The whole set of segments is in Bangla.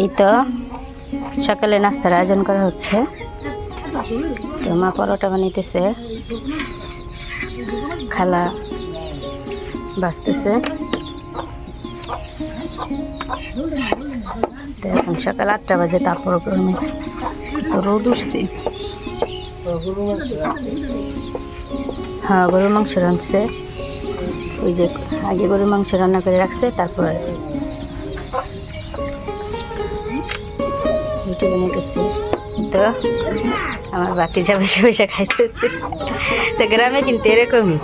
এই তো সকালে নাস্তার আয়োজন করা হচ্ছে। তো মা পরোটা বানাইতেছে। খালা বাঁচতেছে। এখন সকাল আটটা বাজে, তারপর গরমে তো রোদ উঠছে। হ্যাঁ গরুর মাংস রাঁধছে। ওই যে আগে গরুর মাংস রান্না করে রাখছে, তারপর রুটি বানাইতেছি তো আমার বাতি যা বসে বসে খাইতেছে। তো গ্রামে কিন্তু এরকমই।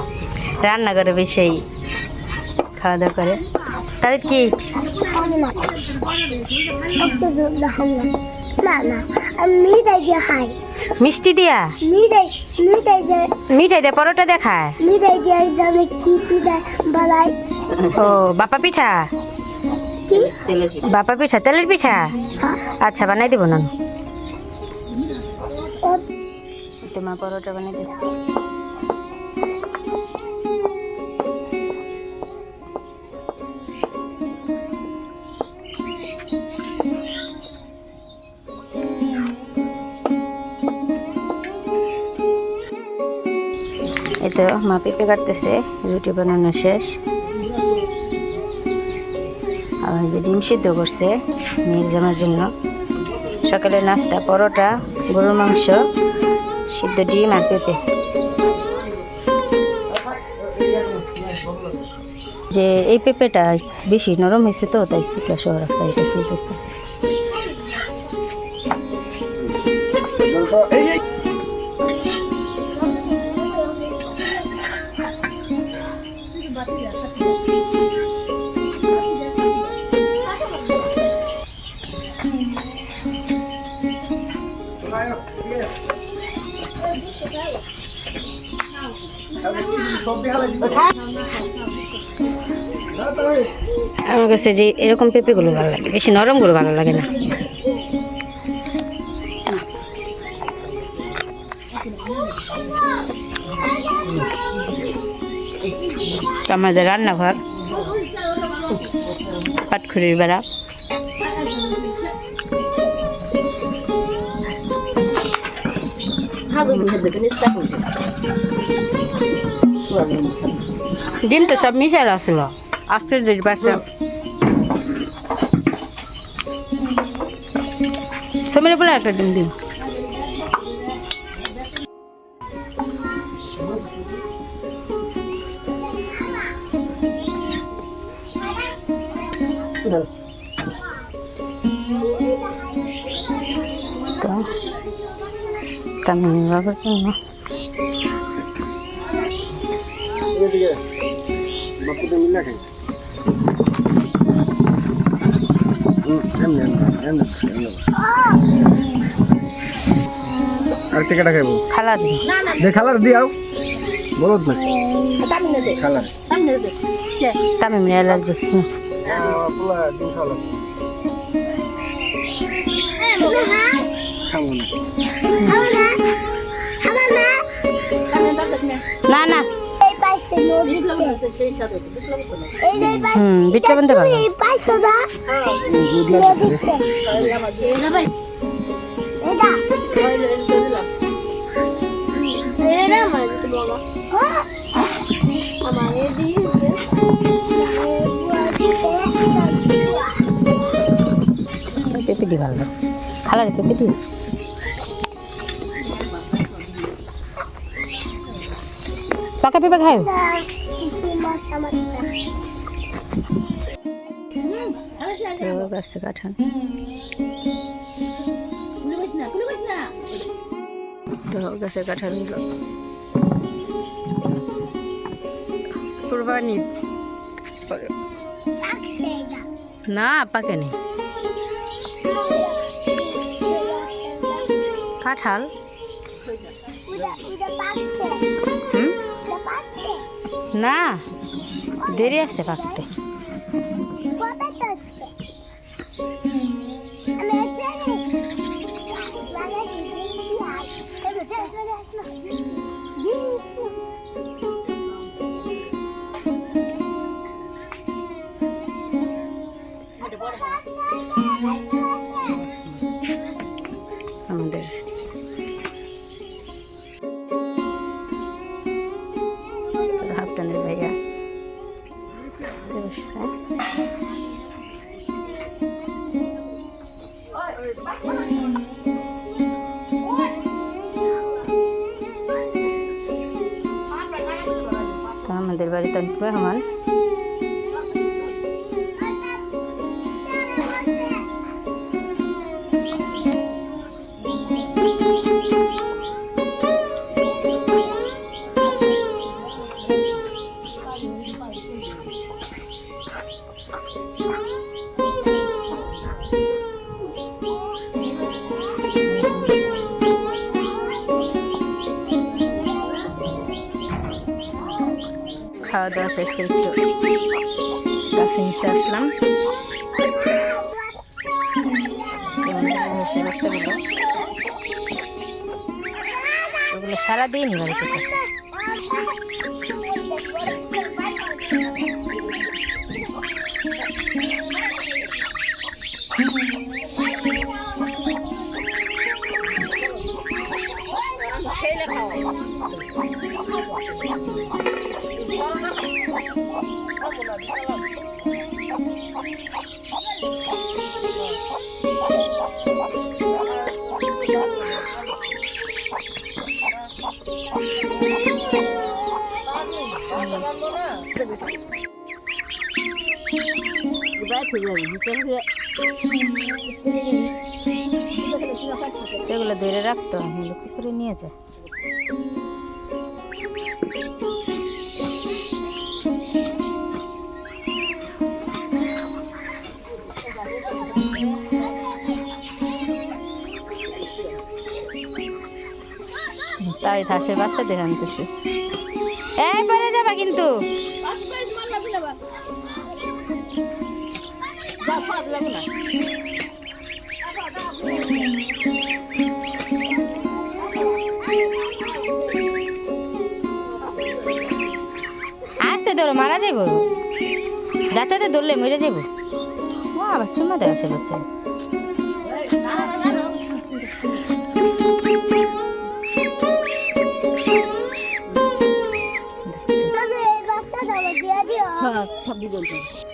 রান্না করে বেশি খাওয়া দাওয়া করে। তাহলে কি? মিষ্টি দিয়া? মিঠাই দিয়ে পরোটা দেখায় মিঠাই দিয়ে কি পিঠাই বানাই ও বাপা পিঠা? কি? বাপা পিঠা তেলের পিঠা? আচ্ছা বানাই দিব না তোমার পরোটা বানাই দিব তো মা পেঁপে কাটতেছে, রুটি বানানো শেষ। যে ডিম সিদ্ধ করছে মেয়ের জামার জন্য। সকালে নাস্তা, পরোটা, গরুর মাংস, সিদ্ধ ডিম আর পেঁপে। যে এই পেঁপেটা বেশি নরম হয়েছে তো, তাই শুকলা সহ রাস্তা এটা চলতেছে। আমার কাছে যে এরকম পেঁপেগুলো ভালো লাগে, বেশি নরমগুলো ভালো লাগে না। আমাদের রান্নাঘর পাটখুরির বেড়া। ডিম তো সব মিশাল আসলো আস্তে দিস বাচ্চা। সময় বলে একটা ডিম দিন। তো বসে, এমনি বসে। আর টিকাটা খাইবো খালা দিন দে খালার দিয়াও। বলত না? খালার অ্যালার্জি ডিম খাওয়া লাগবে। খাব না। না না। এই পাইছে নদীতে। এই যে পাইছে হুম বিটটা বন্ধ ভালো। এই পাইছো পাকা পেঁপে খায়? গাছ কাঠান গাছের কাঠান কুরবানি। না পাকে নেই কাঁঠাল না দেরি আসতে পারতে আমাদের Bye. টানবো আমার খাওয়া দাওয়া শেষ করে একটু গাছে নিচে আসলাম। ওগুলো সারাদিন বাড়িতে এগুলো ধরে রাখতো লক্ষ্য করে নিয়ে যায়। তাই হাঁসের বাচ্চা দেখে আনতেছে। এই পরে যাবা কিন্তু। আসতে ধরো, মারা যাইব। যাতে ধরলে মরে যাইব। আবার চুমা দেয় আসে বাচ্চা হ্যাঁ সব